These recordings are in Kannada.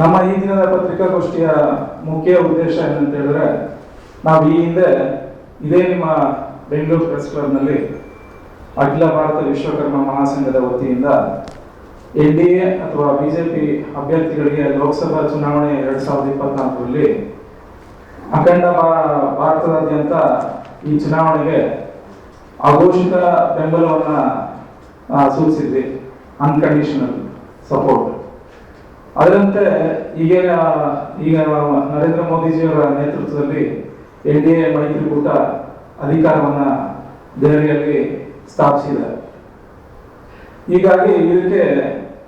ನಮ್ಮ ಈ ದಿನದ ಪತ್ರಿಕಾಗೋಷ್ಠಿಯ ಮುಖ್ಯ ಉದ್ದೇಶ ಏನಂತ ಹೇಳಿದ್ರೆ, ನಾವು ಈ ಹಿಂದೆ ಇದೇ ನಿಮ್ಮ ಬೆಂಗಳೂರು ಪ್ರೆಸ್ ಕ್ಲಬ್ನಲ್ಲಿ ಅಖಿಲ ಭಾರತ ವಿಶ್ವಕರ್ಮ ಮಹಾಸಂಘದ ವತಿಯಿಂದ ಎನ್ ಡಿ ಎ ಅಥವಾ ಬಿಜೆಪಿ ಅಭ್ಯರ್ಥಿಗಳಿಗೆ ಲೋಕಸಭಾ ಚುನಾವಣೆ ಎರಡ್ ಸಾವಿರದ ಇಪ್ಪತ್ನಾಲ್ಕರಲ್ಲಿ ಅಖಂಡ ಭಾರತದಾದ್ಯಂತ ಈ ಚುನಾವಣೆಗೆ ಅಘೋಷಿತ ಬೆಂಬಲವನ್ನು ಸೂಚಿಸಿದ್ವಿ. ಅನ್ಕಂಡೀಷನಲ್ ಸಪೋರ್ಟ್ ಅದರಂತೆ ಈಗ ಈಗ ನರೇಂದ್ರ ಮೋದಿಜಿಯವರ ನೇತೃತ್ವದಲ್ಲಿ ಎನ್ ಡಿ ಎ ಮೈತ್ರಿಕೂಟ ಅಧಿಕಾರವನ್ನ ದೆಹಲಿಯಲ್ಲಿ ಸ್ಥಾಪಿಸಿದೆ ಹೀಗಾಗಿ ಇದಕ್ಕೆ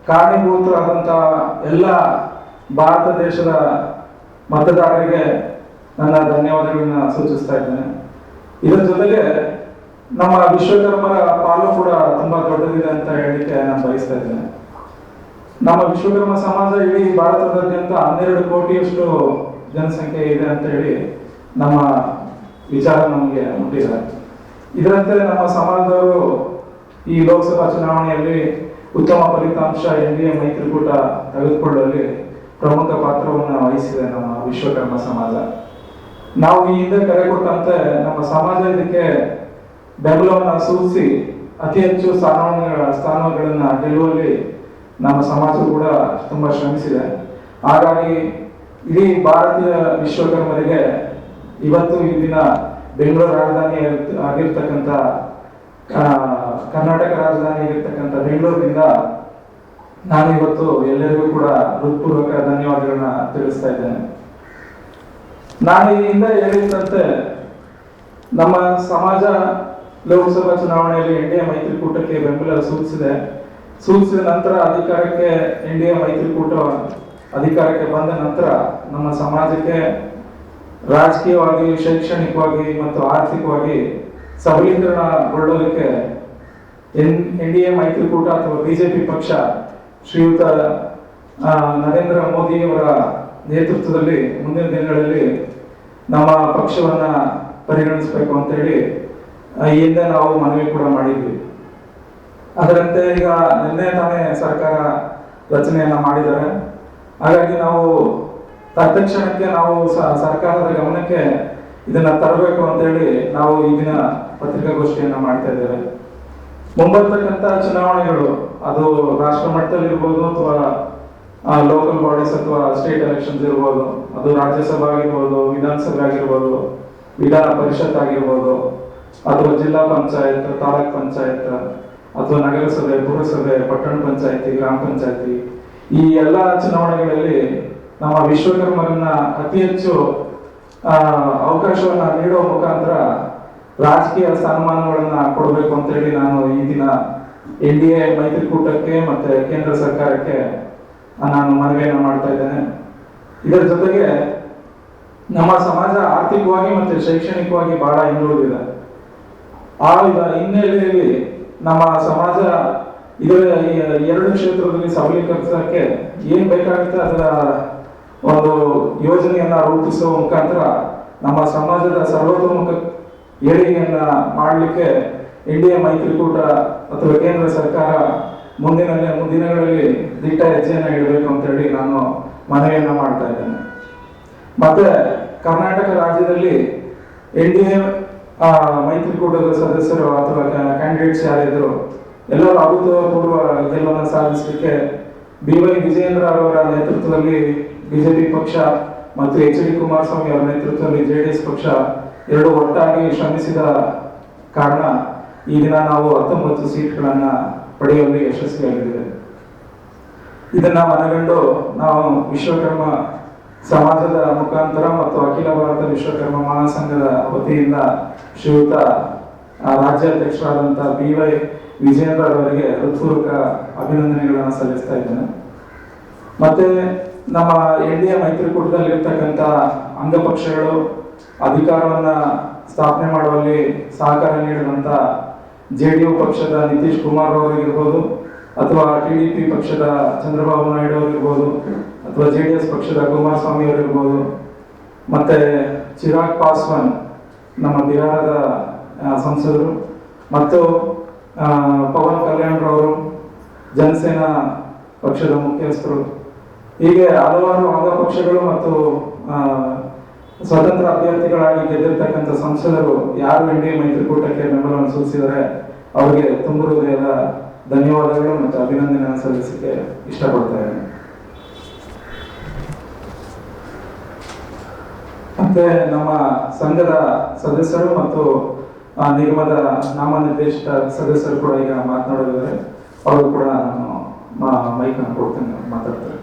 ಕಾರಣೀಭೂತರಾದಂತಹ ಎಲ್ಲ ಭಾರತ ದೇಶದ ಮತದಾರರಿಗೆ ನನ್ನ ಧನ್ಯವಾದಗಳನ್ನ ಸೂಚಿಸ್ತಾ ಇದ್ದೇನೆ. ಇದರ ಜೊತೆಗೆ ನಮ್ಮ ವಿಶ್ವಕರ್ಮರ ಪಾಲು ಕೂಡ ತುಂಬಾ ದೊಡ್ಡದಿದೆ ಅಂತ ಹೇಳಿಕ್ಕೆ ನಾನು ಬಯಸ್ತಾ ಇದ್ದೇನೆ. ನಮ್ಮ ವಿಶ್ವಕರ್ಮ ಸಮಾಜ ಇಡೀ ಭಾರತದಾದ್ಯಂತ ಹನ್ನೆರಡು ಕೋಟಿಯಷ್ಟು ಜನಸಂಖ್ಯೆ ಇದೆ ಅಂತ ಹೇಳಿ ನಮ್ಮ ವಿಚಾರ ನಮಗೆ ಮುಟ್ಟಿದೆ. ಇದರಂತೆ ನಮ್ಮ ಸಮಾಜದವರು ಈ ಲೋಕಸಭಾ ಚುನಾವಣೆಯಲ್ಲಿ ಉತ್ತಮ ಫಲಿತಾಂಶ ಎನ್ ಡಿ ಎ ಮೈತ್ರಿಕೂಟ ತೆಗೆದುಕೊಳ್ಳುವಲ್ಲಿ ಪ್ರಮುಖ ಪಾತ್ರವನ್ನು ವಹಿಸಿದೆ ನಮ್ಮ ವಿಶ್ವಕರ್ಮ ಸಮಾಜ. ನಾವು ಈ ಹಿಂದೆ ಕರೆ ಕೊಟ್ಟಂತೆ ನಮ್ಮ ಸಮಾಜ ಇದಕ್ಕೆ ಬೆಂಬಲವನ್ನು ಸೂಚಿಸಿ ಅತಿ ಹೆಚ್ಚು ಸ್ಥಾನಮಾನಗಳ ಸ್ಥಾನಗಳನ್ನು ಗೆಲ್ಲುವಲ್ಲಿ ನಮ್ಮ ಸಮಾಜ ಕೂಡ ತುಂಬಾ ಶ್ರಮಿಸಿದೆ. ಹಾಗಾಗಿ ಇಡೀ ಭಾರತೀಯ ವಿಶ್ವಕರ್ಮರಿಗೆ ಇವತ್ತು ಈ ದಿನ ಬೆಂಗಳೂರು ರಾಜಧಾನಿ ಆಗಿರ್ತ- ಆಗಿರ್ತಕ್ಕಂಥ ಕರ್ನಾಟಕ ರಾಜಧಾನಿ ಆಗಿರ್ತಕ್ಕಂಥ ಬೆಂಗಳೂರಿನಿಂದ ನಾನು ಇವತ್ತು ಎಲ್ಲರಿಗೂ ಕೂಡ ಹೃತ್ಪೂರ್ವಕ ಧನ್ಯವಾದಗಳನ್ನ ತಿಳಿಸ್ತಾ ಇದ್ದೇನೆ. ನಾನು ಈ ಹಿಂದೆ ಹೇಳಿದಂತೆ ನಮ್ಮ ಸಮಾಜ ಲೋಕಸಭಾ ಚುನಾವಣೆಯಲ್ಲಿ ಎನ್ ಡಿ ಎ ಮೈತ್ರಿಕೂಟಕ್ಕೆ ಬೆಂಬಲ ಸೂಚಿಸಿದೆ. ಸೂಚಿಸಿದ ನಂತರ ಅಧಿಕಾರಕ್ಕೆ ಎನ್ ಡಿ ಎ ಮೈತ್ರಿಕೂಟ ಅಧಿಕಾರಕ್ಕೆ ಬಂದ ನಂತರ ನಮ್ಮ ಸಮಾಜಕ್ಕೆ ರಾಜಕೀಯವಾಗಿ ಶೈಕ್ಷಣಿಕವಾಗಿ ಮತ್ತು ಆರ್ಥಿಕವಾಗಿ ಸಬಲೀಕರಣಗೊಳ್ಳೋದಕ್ಕೆ ಎನ್ ಎನ್ ಡಿ ಎ ಮೈತ್ರಿಕೂಟ ಅಥವಾ ಬಿಜೆಪಿ ಪಕ್ಷ ಶ್ರೀಯುತ ನರೇಂದ್ರ ಮೋದಿಯವರ ನೇತೃತ್ವದಲ್ಲಿ ಮುಂದಿನ ದಿನಗಳಲ್ಲಿ ನಮ್ಮ ಪಕ್ಷವನ್ನು ಪರಿಗಣಿಸಬೇಕು ಅಂತ ಹೇಳಿ ಆ, ಈ ಹಿಂದೆ ನಾವು ಮನವಿ ಕೂಡ ಮಾಡಿದ್ವಿ. ಅದರಂತೆ ಈಗ ನಿನ್ನೆ ತಾನೇ ಸರ್ಕಾರ ರಚನೆಯನ್ನ ಮಾಡಿದ್ದಾರೆ. ಹಾಗಾಗಿ ನಾವು ತತ್ಕ್ಷಣಕ್ಕೆ ನಾವು ಸರ್ಕಾರದ ಗಮನಕ್ಕೆ ಇದನ್ನ ತರಬೇಕು ಅಂತ ಹೇಳಿ ನಾವು ಈ ದಿನ ಪತ್ರಿಕಾಗೋಷ್ಠಿಯನ್ನ ಮಾಡ್ತಾ ಇದ್ದೇವೆ. ಮುಂಬರ್ತಕ್ಕಂಥ ಚುನಾವಣೆಗಳು, ಅದು ರಾಷ್ಟ್ರ ಮಟ್ಟದಲ್ಲಿ ಇರ್ಬೋದು ಅಥವಾ ಲೋಕಲ್ ಬಾಡೀಸ್ ಅಥವಾ ಸ್ಟೇಟ್ ಎಲೆಕ್ಷನ್ಸ್ ಇರ್ಬೋದು, ಅದು ರಾಜ್ಯಸಭಾ ಆಗಿರ್ಬೋದು, ವಿಧಾನಸಭೆ ಆಗಿರ್ಬೋದು, ವಿಧಾನ ಪರಿಷತ್ ಆಗಿರ್ಬೋದು, ಅಥವಾ ಜಿಲ್ಲಾ ಪಂಚಾಯತ್, ತಾಲೂಕ್ ಪಂಚಾಯತ್ ಅಥವಾ ನಗರಸಭೆ, ಪುರಸಭೆ, ಪಟ್ಟಣ ಪಂಚಾಯತಿ, ಗ್ರಾಮ ಪಂಚಾಯತಿ, ಈ ಎಲ್ಲ ಚುನಾವಣೆಗಳಲ್ಲಿ ನಮ್ಮ ವಿಶ್ವಕರ್ಮರನ್ನ ಅತಿ ಹೆಚ್ಚು ಅವಕಾಶವನ್ನ ನೀಡುವ ಮುಖಾಂತರ ರಾಜಕೀಯ ಸ್ಥಾನಮಾನಗಳನ್ನ ಕೊಡಬೇಕು ಅಂತ ಹೇಳಿ ನಾನು ಈ ದಿನ ಎನ್ ಡಿ ಎ ಮೈತ್ರಿಕೂಟಕ್ಕೆ ಮತ್ತೆ ಕೇಂದ್ರ ಸರ್ಕಾರಕ್ಕೆ ನಾನು ಮನವಿಯನ್ನು ಮಾಡ್ತಾ ಇದ್ದೇನೆ. ಇದರ ಜೊತೆಗೆ ನಮ್ಮ ಸಮಾಜ ಆರ್ಥಿಕವಾಗಿ ಮತ್ತೆ ಶೈಕ್ಷಣಿಕವಾಗಿ ಬಹಳ ಹಿಂದುಳಿದಿದೆ. ಆ ಹಿನ್ನೆಲೆಯಲ್ಲಿ ನಮ್ಮ ಸಮಾಜ ಇದರ ಎರಡು ಕ್ಷೇತ್ರದಲ್ಲಿ ಸಬಲೀಕರಿಸಕ್ಕೆ ಏನ್ ಬೇಕಾಗುತ್ತೆ ಅದರ ಒಂದು ಯೋಜನೆಯನ್ನ ರೂಪಿಸುವ ಮುಖಾಂತರ ನಮ್ಮ ಸಮಾಜದ ಸರ್ವತೋಮುಖ ಏಳಿಗೆಯನ್ನ ಮಾಡಲಿಕ್ಕೆ ಇಂಡಿಯಾ ಮೈತ್ರಿಕೂಟ ಅಥವಾ ಕೇಂದ್ರ ಸರ್ಕಾರ ಮುಂದಿನ ಮುಂದಿನಗಳಲ್ಲಿ ದಿಟ್ಟ ಹೆಜ್ಜೆಯನ್ನು ಇಡಬೇಕು ಅಂತ ಹೇಳಿ ನಾನು ಮನವಿಯನ್ನ ಮಾಡ್ತಾ ಇದ್ದೇನೆ. ಮತ್ತೆ ಕರ್ನಾಟಕ ರಾಜ್ಯದಲ್ಲಿ ಎನ್ ಡಿ ಎ ಮೈತ್ರಿಕೂಟದ ಸದಸ್ಯರು ಅಥವಾ ಕ್ಯಾಂಡಿಡೇಟ್ಸ್ ಯಾರಿದ್ರು, ಎಲ್ಲರೂ ಅಭೂತಪೂರ್ವ ಗೆಲುವನ್ನು ಸಾಧಿಸಲಿಕ್ಕೆ ಬಿ ವೈ ವಿಜಯೇಂದ್ರ ಅವರ ನೇತೃತ್ವದಲ್ಲಿ ಬಿಜೆಪಿ ಪಕ್ಷ ಮತ್ತು ಎಚ್ ಡಿ ಕುಮಾರಸ್ವಾಮಿ ಅವರ ನೇತೃತ್ವದಲ್ಲಿ ಜೆ ಡಿ ಎಸ್ ಪಕ್ಷ ಎರಡು ಒಟ್ಟಾಗಿ ಶ್ರಮಿಸಿದ ಕಾರಣ ಈ ದಿನ ನಾವು ಹತ್ತೊಂಬತ್ತು ಸೀಟ್ಗಳನ್ನ ಪಡೆಯುವಲ್ಲಿ ಯಶಸ್ವಿಯಾಗಿದ್ದೇವೆ. ಇದನ್ನ ಮನಗಂಡು ನಾವು ವಿಶ್ವಕರ್ಮ ಸಮಾಜದ ಮುಖಾಂತರ ಮತ್ತು ಅಖಿಲ ಭಾರತ ವಿಶ್ವಕರ್ಮ ಮಹಾಸಂಘದ ವತಿಯಿಂದ ಶ್ರೀಯುತ ರಾಜ್ಯಾಧ್ಯಕ್ಷರಾದಂಥ ಬಿ ವೈ ವಿಜೇಂದ್ರ ಅವರಿಗೆ ಹೃತ್ಪೂರ್ವಕ ಅಭಿನಂದನೆಗಳನ್ನು ಸಲ್ಲಿಸ್ತಾ ಇದ್ದೇನೆ. ಮತ್ತೆ ನಮ್ಮ ಎನ್ ಡಿ ಎ ಮೈತ್ರಿಕೂಟದಲ್ಲಿರ್ತಕ್ಕಂಥ ಅಂಗಪಕ್ಷಗಳು ಅಧಿಕಾರವನ್ನ ಸ್ಥಾಪನೆ ಮಾಡುವಲ್ಲಿ ಸಹಕಾರ ನೀಡಿದಂತ ಜೆ ಡಿ ಯು ಪಕ್ಷದ ನಿತೀಶ್ ಕುಮಾರ್ ಅವರಿಗಿರ್ಬೋದು ಅಥವಾ ಟಿ ಡಿ ಪಿ ಪಕ್ಷದ ಚಂದ್ರಬಾಬು ನಾಯ್ಡು ಅವರಿರ್ಬೋದು. ಅಥವಾ ಜೆ ಡಿ ಎಸ್ ಪಕ್ಷದ ಕುಮಾರಸ್ವಾಮಿ ಅವರಿರ್ಬೋದು ಮತ್ತೆ ಚಿರಾಗ್ ಪಾಸ್ವಾನ್, ನಮ್ಮ ಬಿಹಾರದ ಸಂಸದರು. ಮತ್ತು ಪವನ್ ಕಲ್ಯಾಣ್ ರವರು, ಜನಸೇನಾ ಪಕ್ಷದ ಮುಖ್ಯಸ್ಥರು. ಹೀಗೆ ಹಲವಾರು ಅಂಗಪಕ್ಷಗಳು ಮತ್ತು ಸ್ವತಂತ್ರ ಅಭ್ಯರ್ಥಿಗಳಾಗಿ ಗೆದ್ದಿರ್ತಕ್ಕಂಥ ಸಂಸದರು ಯಾರು ಎನ್ ಡಿ ಮೈತ್ರಿಕೂಟಕ್ಕೆ ಬೆಂಬಲವನ್ನು ಸೂಚಿಸಿದರೆ ಅವರಿಗೆ ತುಂಬ ಹೃದಯದ ಧನ್ಯವಾದಗಳು ಮತ್ತು ಅಭಿನಂದನೆ ಸಲ್ಲಿಸಲಿಕ್ಕೆ ಇಷ್ಟಪಡ್ತಾ ಇದ್ದೇನೆ. ಮತ್ತೆ ನಮ್ಮ ಸಂಘದ ಸದಸ್ಯರು ಮತ್ತು ನಿಗಮದ ನಾಮನಿರ್ದೇಶಿತ ಸದಸ್ಯರು ಕೂಡ ಈಗ ಮಾತನಾಡಿದ್ದಾರೆ ಅವರು ಕೂಡ ನಾನು ಮೈಕ್ ಅನ್ನು ಕೊಡ್ತೇನೆ ಮಾತಾಡ್ತಾರೆ.